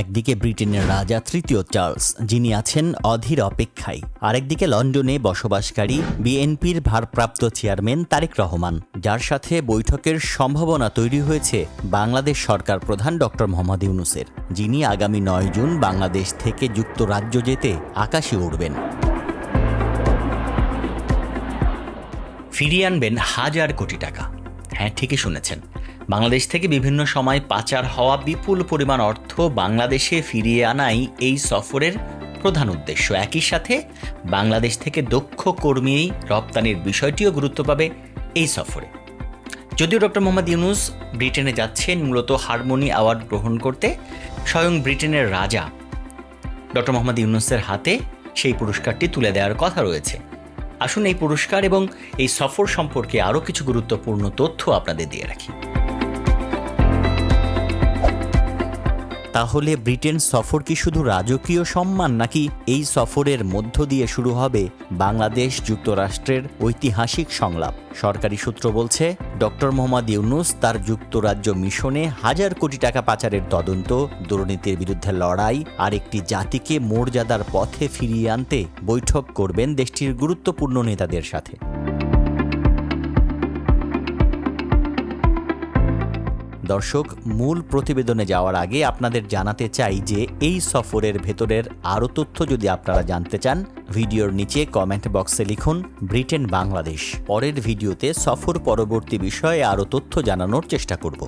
একদিকে ব্রিটেনের রাজা তৃতীয় চার্লস, যিনি আছেন অধীর অপেক্ষায়। আরেকদিকে লন্ডনে বসবাসকারী বিএনপির ভারপ্রাপ্ত চেয়ারম্যান তারেক রহমান, যার সাথে বৈঠকের সম্ভাবনা তৈরি হয়েছে বাংলাদেশ সরকার প্রধান ডক্টর মোহাম্মদ ইউনুসের, যিনি আগামী নয় জুন বাংলাদেশ থেকে যুক্তরাজ্য যেতে আকাশে উঠবেন ফিরিয়ে আনবেন হাজার কোটি টাকা। হ্যাঁ ঠিকই শুনেছেন। বাংলাদেশ থেকে বিভিন্ন সময় পাচার হওয়া বিপুল পরিমাণ অর্থ বাংলাদেশে ফিরিয়ে আনাই এই সফরের প্রধান উদ্দেশ্য। একই সাথে বাংলাদেশ থেকে দক্ষ কর্মী রপ্তানির বিষয়টিও গুরুত্ব পাবে এই সফরে। যদিও ডক্টর মোহাম্মদ ইউনুস ব্রিটেনে যাচ্ছেন, মূলত হারমোনি অ্যাওয়ার্ড গ্রহণ করতে, স্বয়ং ব্রিটেনের রাজা ডক্টর মোহাম্মদ ইউনুসের হাতে সেই পুরস্কারটি তুলে দেওয়ার কথা রয়েছে। আসুন এই পুরস্কার এবং এই সফর সম্পর্কে আরও কিছু গুরুত্বপূর্ণ তথ্য আপনাদের দিয়ে রাখি। তাহলে ব্রিটেন সফর কি শুধু রাজকীয় সম্মান নাকি এই সফরের মধ্য দিয়ে শুরু হবে বাংলাদেশ যুক্তরাষ্ট্রের ঐতিহাসিক সংলাপ? সরকারি সূত্র বলছে, ডক্টর মোহাম্মদ ইউনুস তার যুক্তরাজ্য মিশনে হাজার কোটি টাকা পাচারের তদন্ত, দুর্নীতির বিরুদ্ধে লড়াই আর একটি জাতিকে মর্যাদার পথে ফিরিয়ে আনতে বৈঠক করবেন দেশটির গুরুত্বপূর্ণ নেতাদের সাথে। দর্শক, মূল প্রতিবেদনে যাওয়ার আগে আপনাদের জানাতে চাই যে এই সফরের ভেতরের আরও তথ্য যদি আপনারা জানতে চান, ভিডিওর নিচে কমেন্ট বক্সে লিখুন, ব্রিটেন বাংলাদেশ। পরের ভিডিওতে সফর পরবর্তী বিষয়ে আরও তথ্য জানানোর চেষ্টা করব।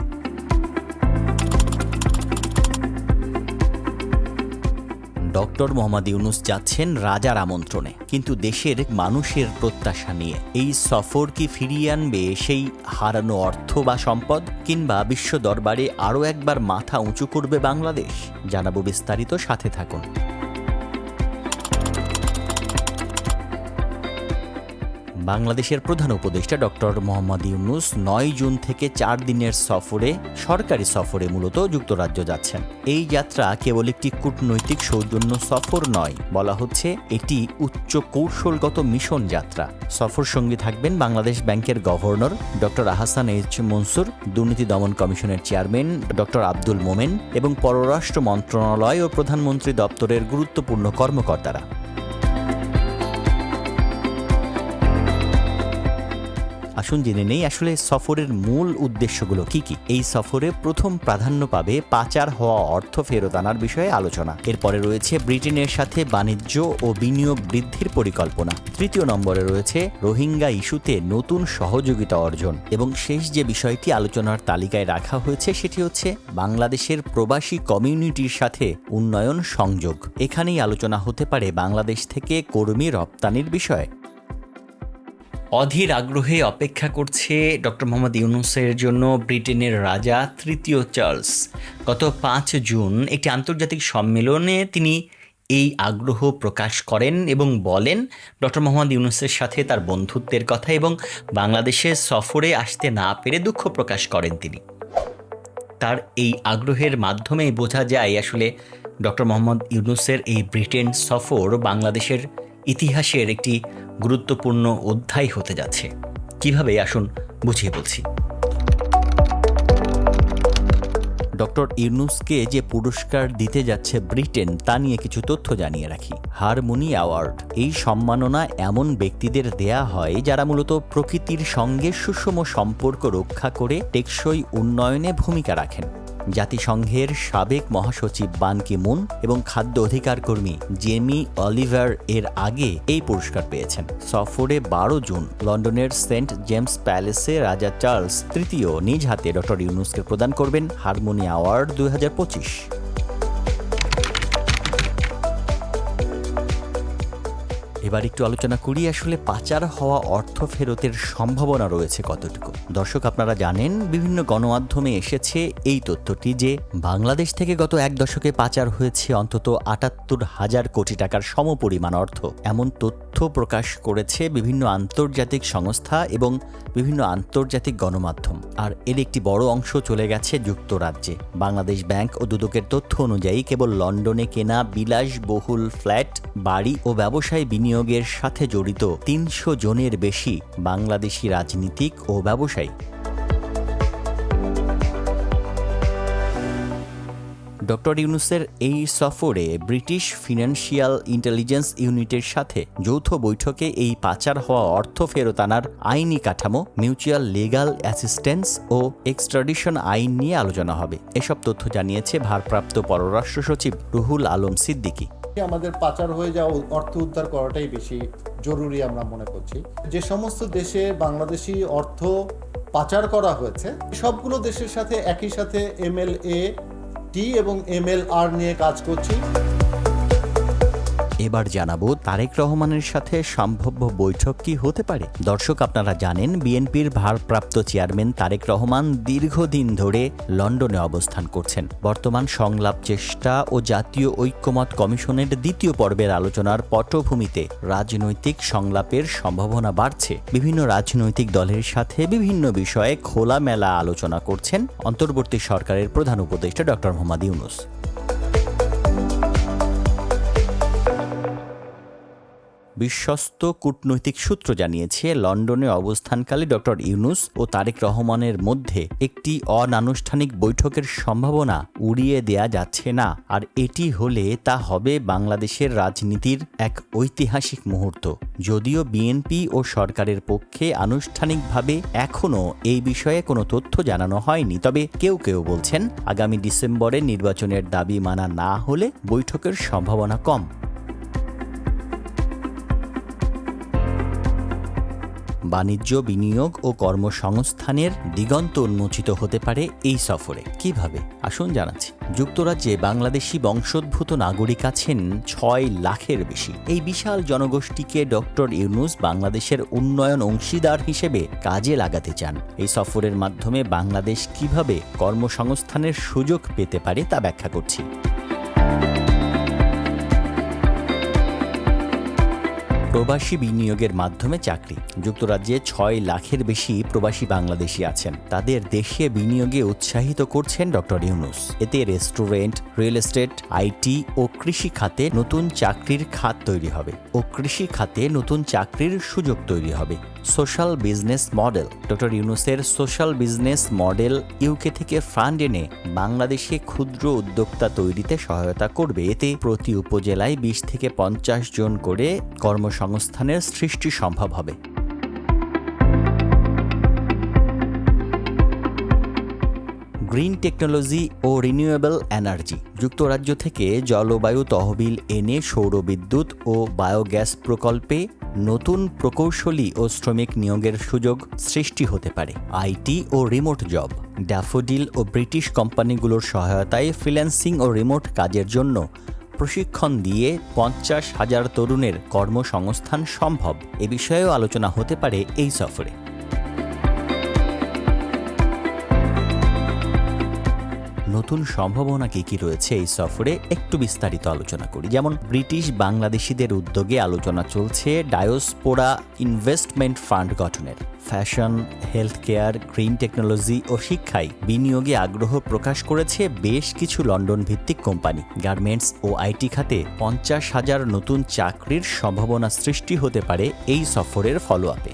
ডক্টর মোহাম্মদ ইউনুস যাচ্ছেন রাজার আমন্ত্রণে। কিন্তু দেশের মানুষের প্রত্যাশা নিয়ে এই সফর কি ফিরিয়ে আনবে সেই হারানো অর্থ বা সম্পদ, কিংবা বিশ্ব দরবারে আরও একবার মাথা উঁচু করবে বাংলাদেশ? জানাব বিস্তারিত, সাথে থাকুন। বাংলাদেশের প্রধান উপদেষ্টা ডক্টর মোহাম্মদ ইউনুস নয় জুন থেকে চার দিনের সফরে, সরকারি সফরে মূলত যুক্তরাজ্য যাচ্ছেন। এই যাত্রা কেবল একটি কূটনৈতিক সৌজন্য সফর নয়, বলা হচ্ছে এটি উচ্চ কৌশলগত মিশন যাত্রা। সফর সঙ্গী থাকবেন বাংলাদেশ ব্যাংকের governor doctor Ahsan H Mansur, দুর্নীতি দমন কমিশনের চেয়ারম্যান ডক্টর আব্দুল মোমেন এবং পররাষ্ট্র মন্ত্রণালয় ও প্রধানমন্ত্রী দপ্তরের গুরুত্বপূর্ণ কর্মকর্তারা। আসুন জেনে নেই আসলে সফরের মূল উদ্দেশ্যগুলো কি কি? এই সফরে প্রথম প্রাধান্য পাবে পাচার হওয়া অর্থ ফেরত আনার বিষয়ে আলোচনা। এরপরে রয়েছে ব্রিটেনের সাথে বাণিজ্য ও বিনিয়োগ বৃদ্ধির পরিকল্পনা। তৃতীয় নম্বরে রয়েছে রোহিঙ্গা ইস্যুতে নতুন সহযোগিতা অর্জন। এবং শেষ যে বিষয়টি আলোচনার তালিকায় রাখা হয়েছে সেটি হচ্ছে বাংলাদেশের প্রবাসী কমিউনিটির সাথে উন্নয়ন সংযোগ। এখানেই আলোচনা হতে পারে বাংলাদেশ থেকে কর্মী রপ্তানির বিষয়। অধীর আগ্রহে অপেক্ষা করছে ডক্টর মোহাম্মদ ইউনুসের জন্য ব্রিটেনের রাজা তৃতীয় চার্লস। গত পাঁচ জুন একটি আন্তর্জাতিক সম্মেলনে তিনি এই আগ্রহ প্রকাশ করেন এবং বলেন, ডক্টর মোহাম্মদ ইউনুসের সাথে তার বন্ধুত্বের কথা এবং বাংলাদেশে সফরে আসতে না পেরে দুঃখ প্রকাশ করেন তিনি। তার এই আগ্রহের মাধ্যমেই বোঝা যায় আসলে ডক্টর মোহাম্মদ ইউনুসের এই ব্রিটেন সফর বাংলাদেশের ইতিহাসের একটি গুরুত্বপূর্ণ অধ্যায় হতে যাচ্ছে। কীভাবে? আসুন বুঝিয়ে বলছি। ডক্টর ইউনুসকে যে পুরস্কার দিতে যাচ্ছে ব্রিটেন, তা নিয়ে কিছু তথ্য জানিয়ে রাখি। Harmony award. এই সম্মাননা এমন ব্যক্তিদের দেয়া হয় যারা মূলত প্রকৃতির সঙ্গে সুষম সম্পর্ক রক্ষা করে টেকসই উন্নয়নে ভূমিকা রাখেন। জাতিসংঘের সাবেক মহাসচিব বান কি মুন এবং খাদ্য অধিকার কর্মী জেমি অলিভার এর আগে এই পুরস্কার পেয়েছেন। সফরে বারো জুন লন্ডনের সেন্ট জেমস প্যালেসে রাজা চার্লস তৃতীয় নিজ হাতে ডক্টর ইউনুসকে প্রদান করবেন হারমোনিয়া অ্যাওয়ার্ড দুই হাজার পঁচিশ। এবার একটু আলোচনা করি, আসলে পাচার হওয়া অর্থ ফেরতের সম্ভাবনা রয়েছে কতটুকু? দর্শক, আপনারা জানেন, বিভিন্ন গণমাধ্যমে এসেছে এই তথ্যটি যে বাংলাদেশ থেকে গত এক দশকে পাচার হয়েছে অন্তত আটাত্তর হাজার কোটি টাকার সমপরিমাণ অর্থ। এমন তথ্য প্রকাশ করেছে বিভিন্ন আন্তর্জাতিক সংস্থা এবং বিভিন্ন আন্তর্জাতিক গণমাধ্যম। আর এর একটি বড় অংশ চলে গেছে যুক্তরাজ্যে। বাংলাদেশ ব্যাংক ও দুদকের তথ্য অনুযায়ী, কেবল লন্ডনে কেনা বিলাসবহুল ফ্ল্যাট, বাড়ি ও ব্যবসায় বিনিয়োগের সাথে জড়িত তিনশো জনের বেশি বাংলাদেশি রাজনীতিক ও ব্যবসায়ী। ডক্টর ইউনুসের এই সফরে ব্রিটিশ ফিনান্সিয়াল ইন্টেলিজেন্স ইউনিটের সাথে যৌথ বৈঠকে এই পাচার হওয়া অর্থ ফেরত আনার আইনি কাঠামো, মিউচুয়াল লিগাল অ্যাসিস্ট্যান্স ও এক্সট্রাডিশন আইন নিয়ে আলোচনা হবে। এসব তথ্য জানিয়েছে ভারপ্রাপ্ত পররাষ্ট্র সচিব রুহুল আলম সিদ্দিকী। আমাদের পাচার হয়ে যাওয়া অর্থ উদ্ধার করাটাই বেশি জরুরি আমরা মনে করছি। যে সমস্ত দেশে বাংলাদেশি অর্থ পাচার করা হয়েছে, সবগুলো দেশের সাথে একই সাথে এম এল এ, টি এবং এম এল আর নিয়ে কাজ করছি। এবার জানাব তারেক রহমানের সাথে সম্ভাব্য বৈঠক কি হতে পারে। দর্শক, আপনারা জানেন, বিএনপির ভারপ্রাপ্ত চেয়ারম্যান তারেক রহমান দীর্ঘদিন ধরে লন্ডনে অবস্থান করছেন। বর্তমান সংলাপ চেষ্টা ও জাতীয় ঐক্যমত কমিশনের দ্বিতীয় পর্বের আলোচনার পটভূমিতে রাজনৈতিক সংলাপের সম্ভাবনা বাড়ছে। বিভিন্ন রাজনৈতিক দলের সাথে বিভিন্ন বিষয়ে খোলামেলা আলোচনা করছেন অন্তর্বর্তী সরকারের প্রধান উপদেষ্টা ডক্টর মোহাম্মদ ইউনুস। বিশ্বস্ত কূটনৈতিক সূত্র জানিয়েছে, লন্ডনে অবস্থানকালে ডক্টর ইউনুস ও তারেক রহমানের মধ্যে একটি অনানুষ্ঠানিক বৈঠকের সম্ভাবনা উড়িয়ে দেয়া যাচ্ছে না। আর এটি হলে তা হবে বাংলাদেশের রাজনীতির এক ঐতিহাসিক মুহূর্ত। যদিও বিএনপি ও সরকারের পক্ষে আনুষ্ঠানিকভাবে এখনও এই বিষয়ে কোনো তথ্য জানানো হয়নি। তবে কেউ কেউ বলছেন, আগামী ডিসেম্বরে নির্বাচনের দাবি মানা না হলে বৈঠকের সম্ভাবনা কম। বাণিজ্য, বিনিয়োগ ও কর্মসংস্থানের দিগন্ত উন্মোচিত হতে পারে এই সফরে। কীভাবে? আসুন জানাচ্ছি। যুক্তরাজ্যে বাংলাদেশি বংশোদ্ভূত নাগরিক আছেন ছয় লাখের বেশি। এই বিশাল জনগোষ্ঠীকে ডক্টর ইউনুস বাংলাদেশের উন্নয়ন অংশীদার হিসেবে কাজে লাগাতে চান। এই সফরের মাধ্যমে বাংলাদেশ কীভাবে কর্মসংস্থানের সুযোগ পেতে পারে তা ব্যাখ্যা করছি। প্রবাসী বিনিয়োগের মাধ্যমে চাকরি। যুক্তরাজ্যে ছয় লাখের বেশি প্রবাসী বাংলাদেশি আছেন। তাদের দেশে বিনিয়োগে উৎসাহিত করছেন ডক্টর ইউনুস। এতে রেস্টুরেন্ট, রিয়েল এস্টেট আইটি ও কৃষি খাতে নতুন চাকরির খাত তৈরি হবে ও কৃষি খাতে নতুন চাকরির সুযোগ তৈরি হবে। Social business model. ডক্টর ইউনুসের সোশ্যাল বিজনেস মডেল ইউকে থেকে ফান্ড এনে বাংলাদেশে ক্ষুদ্র উদ্যোক্তা তৈরিতে সহায়তা করবে। এতে প্রতি উপজেলায় বিশ থেকে পঞ্চাশ জন করে কর্মসংস্থানের সৃষ্টি সম্ভব হবে। গ্রিন টেকনোলজি ও রিনিউয়েবল এনার্জি যুক্তরাজ্য থেকে জলবায়ু তহবিল এনে সৌরবিদ্যুৎ ও বায়োগ্যাস প্রকল্পে নতুন প্রকৌশলী ও শ্রমিক নিয়োগের সুযোগ সৃষ্টি হতে পারে। আইটি ও রিমোট জব, ড্যাফোডিল ও ব্রিটিশ কোম্পানিগুলোর সহায়তায় ফ্রিল্যান্সিং ও রিমোট কাজের জন্য প্রশিক্ষণ দিয়ে পঞ্চাশ হাজার তরুণের কর্মসংস্থান সম্ভব। এ বিষয়েও আলোচনা হতে পারে এই সফরে। নতুন সম্ভাবনা কি কি রয়েছে এই সফরে একটু বিস্তারিত আলোচনা করি। যেমন, ব্রিটিশ বাংলাদেশিদের উদ্যোগে আলোচনা চলছে ডায়োসপোরা ইনভেস্টমেন্ট ফান্ড গঠনের। Fashion health care green technology ও শিক্ষায় বিনিয়োগে আগ্রহ প্রকাশ করেছে বেশ কিছু লন্ডন ভিত্তিক কোম্পানি। গার্মেন্টস ও আইটি খাতে পঞ্চাশ হাজার নতুন চাকরির সম্ভাবনা সৃষ্টি হতে পারে এই সফরের ফলো আপে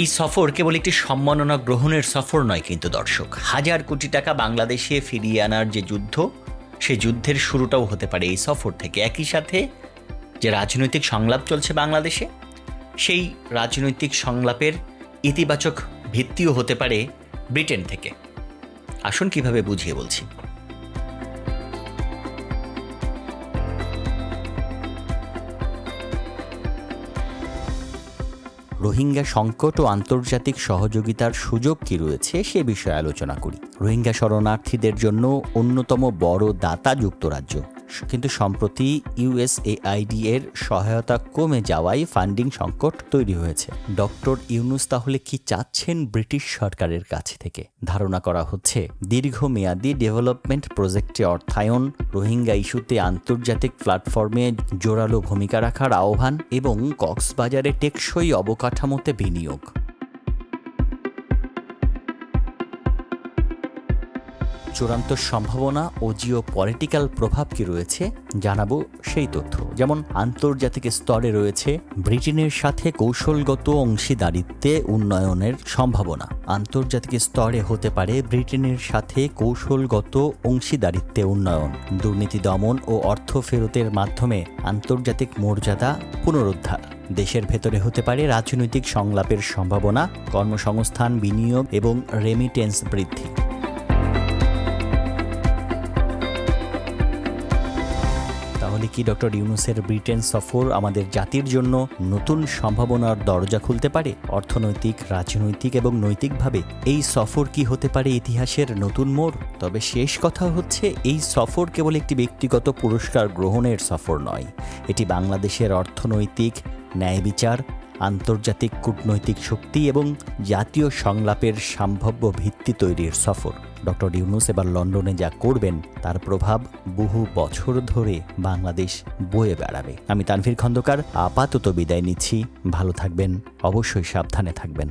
এই সফর কেবল একটি সম্মাননা গ্রহণের সফর নয় কিন্তু দর্শক। হাজার কোটি টাকা বাংলাদেশে ফিরিয়ে আনার যে যুদ্ধ সেই যুদ্ধের শুরুটাও হতে পারে এই সফর থেকে। একই সাথে যে রাজনৈতিক সংলাপ চলছে বাংলাদেশে, সেই রাজনৈতিক সংলাপের ইতিবাচক ভিত্তিও হতে পারে ব্রিটেন থেকে। আসুন কীভাবে বুঝিয়ে বলছি। রোহিঙ্গা সংকট ও আন্তর্জাতিক সহযোগিতার সুযোগ কি রয়েছে সে বিষয়ে আলোচনা করি। রোহিঙ্গা শরণার্থীদের জন্য অন্যতম বড় দাতা যুক্তরাজ্য। কিন্তু সম্প্রতি ইউএসএআইডি এর সহায়তা কমে যাওয়ায় ফান্ডিং সংকট তৈরি হয়েছে। ডক্টর ইউনুস তাহলে কি চাচ্ছেন ব্রিটিশ সরকারের কাছ থেকে? ধারণা করা হচ্ছে, দীর্ঘমেয়াদী ডেভেলপমেন্ট প্রজেক্টে অর্থায়ন, রোহিঙ্গা ইস্যুতে আন্তর্জাতিক প্ল্যাটফর্মে জোরালো ভূমিকা রাখার আহ্বান এবং কক্সবাজারে টেকসই অবকাঠামোতে বিনিয়োগ। চূড়ান্ত সম্ভাবনা ও জিও পলিটিক্যাল প্রভাব কি রয়েছে জানাব সেই তথ্য। যেমন, আন্তর্জাতিক স্তরে রয়েছে ব্রিটেনের সাথে কৌশলগত অংশীদারিত্বে উন্নয়নের সম্ভাবনা। আন্তর্জাতিক স্তরে হতে পারে ব্রিটেনের সাথে কৌশলগত অংশীদারিত্বে উন্নয়ন। দুর্নীতি দমন ও অর্থ ফেরতের মাধ্যমে আন্তর্জাতিক মর্যাদা পুনরুদ্ধার। দেশের ভেতরে হতে পারে রাজনৈতিক সংলাপের সম্ভাবনা, কর্মসংস্থান, বিনিয়োগ এবং রেমিটেন্স বৃদ্ধি। কি ডক্টর ইউনুসের ব্রিটেন সফর আমাদের জাতির জন্য নতুন সম্ভাবনার দরজা খুলতে পারে? অর্থনৈতিক, রাজনৈতিক এবং নৈতিকভাবে এই সফর কি হতে পারে ইতিহাসের নতুন মোড়? তবে শেষ কথা হচ্ছে, এই সফর কেবল একটি ব্যক্তিগত পুরস্কার গ্রহণের সফর নয়। এটি বাংলাদেশের অর্থনৈতিক, ন্যায় বিচার আন্তর্জাতিক কূটনৈতিক শক্তি এবং জাতীয় সংলাপের সম্ভাব্য ভিত্তি তৈরির সফর। ডক্টর ইউনুস এবার লন্ডনে যা করবেন, তার প্রভাব বহু বছর ধরে বাংলাদেশ বয়ে বেড়াবে। আমি তানভীর খন্দকার, আপাতত বিদায় নিচ্ছি। ভালো থাকবেন, অবশ্যই সাবধানে থাকবেন।